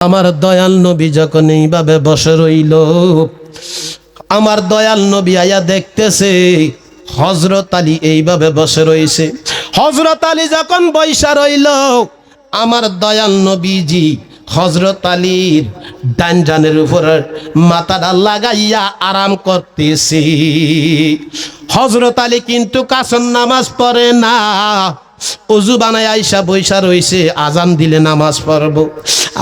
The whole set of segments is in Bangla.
আমার দয়াল নবী যখন এইভাবে বসে রইল, আমার দয়াল নবী আয়া দেখতেছে হজরত আলী এইভাবে বসে রইছে। হজরত আলী যখন বৈশা রইল, আমার দয়াল নবীজি হজরত আলীর ডানজানের উপর মাথাটা লাগাইয়া আরাম করতেছি। হজরত আলী কিন্তু কাসন নামাজ পড়ে না। অজু বানায় আইসা বৈশা রইছে, আজান দিলে নামাজ পড়ব।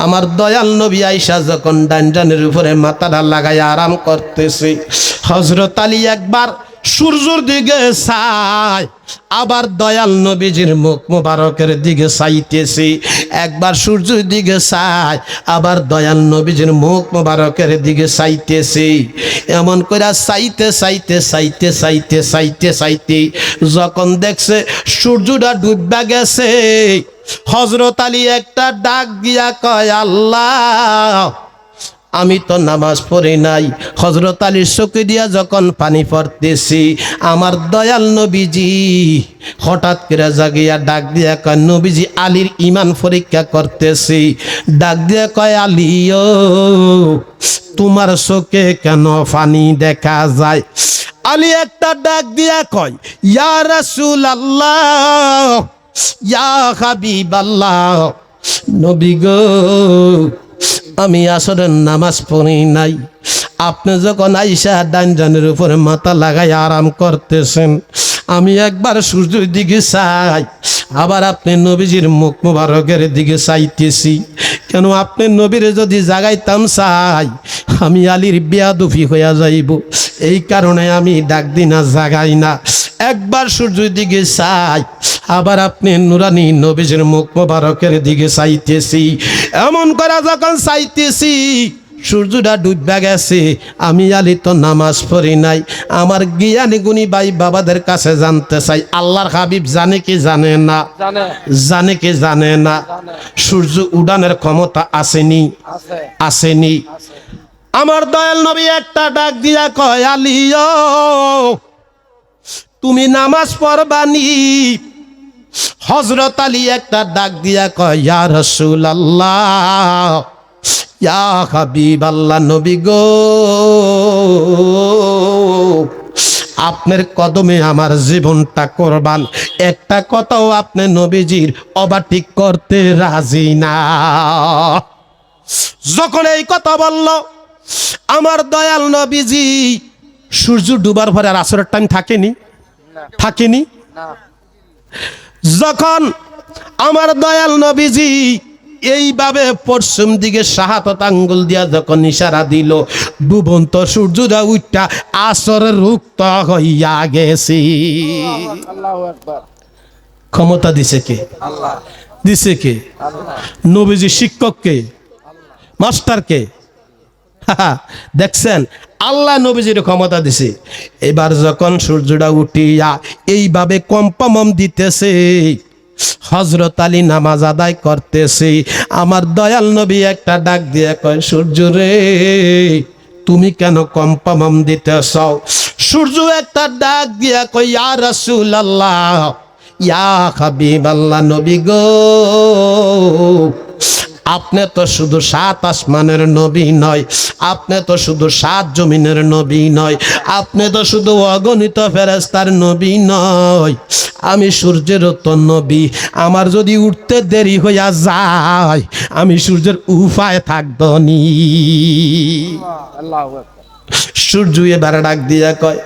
আমার দয়াল নবী আইসা যখন ডানজানের উপরে মাথাটা লাগাই আরাম করতেছে হজরত আলী একবার সূর্যর দিকে চাই আবার দয়াল নবীজির মুখ মুবারকের দিকে চাইতেছি, একবার সূর্যের দিকে চাই আবার দয়াল নবীজির মুখ মুবারকের দিকে চাইতেছি, এমন করে চাইতে চাইতে চাইতে চাইতে চাইতে চাইতে, যখন দেখছে সূর্যটা ডুববা গেছে হজরত আলী একটা ডাক দিয়া কয়, আল্লাহ, আমি তো নামাজ পড়ি নাই। হজরত আলীর চোখে দিয়া যখন পানি পড়তেছি, আমার দয়াল নবীজি হঠাৎ করে জাগিয়া ডাক দিয়া কয়, নবীজি, আলীর ইমান পরীক্ষা করতেছি। ডাক দিয়া কয় আলী ও তোমার চোখে কেন পানি দেখা যায়? আলী একটা ডাক দিয়া কয়, ইয়া রাসূল আল্লাহ ইয়া হাবিব আল্লাহ নবী গো, আমি আসলে নামাজ পড়ি নাই। আপনি যখন আইসা ডাইনজানের উপরে মাথা লাগাই আরাম করতেছেন, আমি একবার সূর্যের দিকে চাই, আবার আপনি নবীজির মুখ মুবারকের দিকে চাইতেছি। কেন আপনি নবীর যদি জাগাইতাম চাই, আমি আলীর বেয়াদুফি হইয়া যাইব। এই কারণে আমি ডাক দিনা জাগাই না। একবার সূর্যের দিকে চাই আবার আপনি নুরানি নবীজের মুখ মোবারকের দিকে চাইতেছি। এমন করা যখন চাইতেছি সূর্যটা ডুববা গেছে আমি আলি তো নামাজ পড়ি নাই। আমার জ্ঞানী গুণী ভাই বাবাদের কাছে জানতে চাই আল্লাহর হাবিব জানে কি জানে না? জানে। জানে কি জানে না? সূর্য উড়ানের ক্ষমতা আসেনি? আসেনি। আমার দয়াল নবী একটা ডাক দিয়া কয় আলিও তুমি নামাজ পড়বানি? হজরত আলী একটা ডাক দিয়া কয় ইয়া রসুল আল্লাহ ইয়া হাবিব আল্লাহ নবী গো আপনার কদমে আমার জীবনটা করবান। একটা কথাও আপনি নবীজির অবাটিক করতে রাজি না। যখন এই কথা বলল আমার দয়াল নবীজি সূর্য ডুবার পরে আর আসরের টাইম থাকেনি? থাকেনি? না। যখন আমার দয়াল নবীজি এইভাবে পশ্চিম দিকে সাহাতত আঙ্গুল দিয়া যখন ইশারা দিল ডুবন্ত সূর্যরা উঠটা আসরের রুক্ত হইয়া গেছি। ক্ষমতা দিছে কে? দিছে কে? নবীজি শিক্ষককে মাস্টারকে দেখছেন? আল্লাহ নবীজির ক্ষমতা দিছে। এবার যখন সূর্যটা উঠিয়া এইভাবে কম্পমম দিতেছে হজরত আলী নামাজ আদায় করতেছে, আমার দয়াল নবী একটা ডাক দিয়ে কয়, সূর্য রে, তুমি কেন কম্পমম দিতেছ? সূর্য একটা ডাক দিয়া কয়, ইয়া আল্লাহ ইয়া হাবিব আল্লাহ নবী গো আপনি তো শুধু সাত আসমানের নবী নয়, আপনি তো শুধু সাত জমিনের নবী নয়, আপনি তো শুধু অগণিত ফেরেস্তার নবী নয়। আমি সূর্যের তো নবী, আমার যদি উঠতে দেরি হইয়া যায়, আমি সূর্যের উপায় থাকবনি আল্লাহ সূর্য এবার ডাক দিয়া কয়,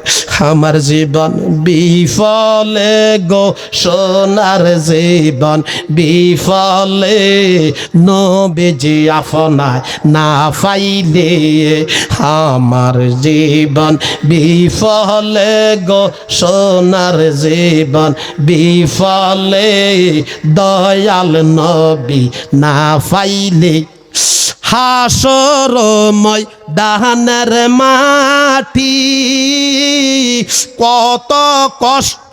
আমার জীবন বিফলে গো সোনার জীবন বিফলে। নবেজি আপনায় না পাইলে আমার জীবন বিফলে গো সোনার জীবন বিফলে। দয়াল নবী না পাইলে হাসরময় দাহানের মাটি কত কষ্ট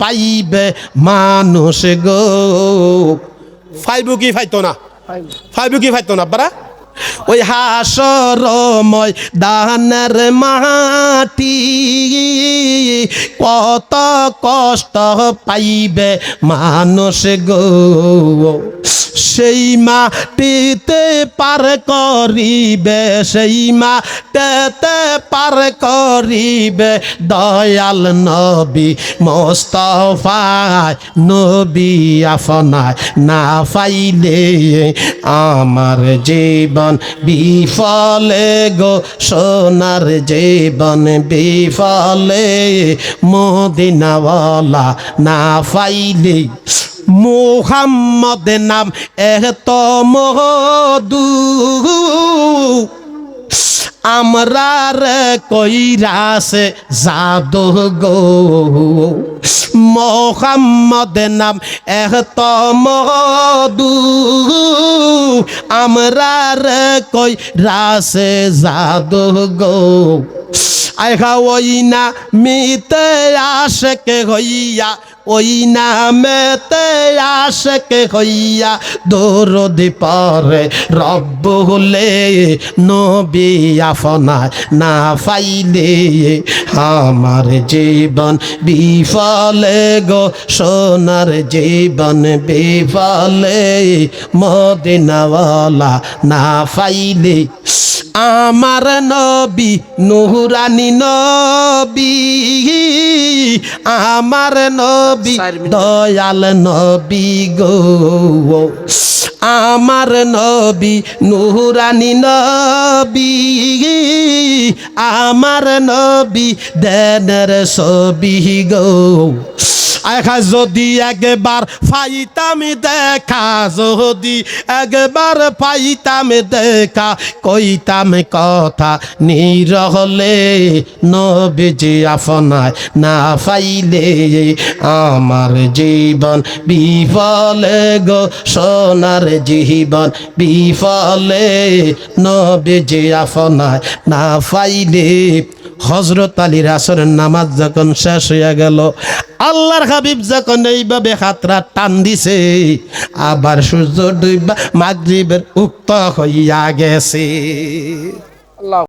পাইবে মানুষ গো। ফাইবু কি ফাইতো না ফাইবু কি ফাইতো না বারা ওই হাসরময় দানের মাটি, কত কষ্ট পাইবে মানুষ গো। সেই মাটিতে পার করিবে, সেই মাটিতে পার করিবে দয়াল নবী, মোস্তফায় নবী, আফনায় না পাইলে আমার জীবন বিফলে গো সোনার জীবন বিফলে মদিনাওয়ালা না ফাইলি মোহাম্মদ নাম এত মধু আমরা রে কইরাছে জাদু গো। মোহাম্মদ নাম এত মধু। আমরা রে কই রাসে জাদু গো। আইখা ওই না মিতে আশেকে হইয়া ওই নামেতে আশেকে হইয়া দৌরদি পরে রব্ব হলে নবী আফনায় না পাইলে আমার জীবন বিফলে গো, সোনার জীবন বিফলে, মদিনাওয়ালা না পাইলে আমার নবী, নুরানি নবী, আমার নবী দয়াল নবী গো। আমার নবী নুরানি নবী আমার নবী দেনের সবি গো। একা যদি একবার ফাইতাম দেখা, যদি একবার পাইতাম দেখা, কইতাম কথা নিরহলে নবীজি আপনায় না পাইলে আমার জীবন বিফলে গো, সোনার জীবন বিফলে নবীজি আপনায় না পাইলে হজরত আলীর আসরের নামাজ যখন শেষ হইয়া গেল, আল্লাহর হাবিব যখন এইভাবে হাতরা টান দিছে, আবার সূর্য ডুইবা মাগরিবের উক্ত হইয়া গেছে।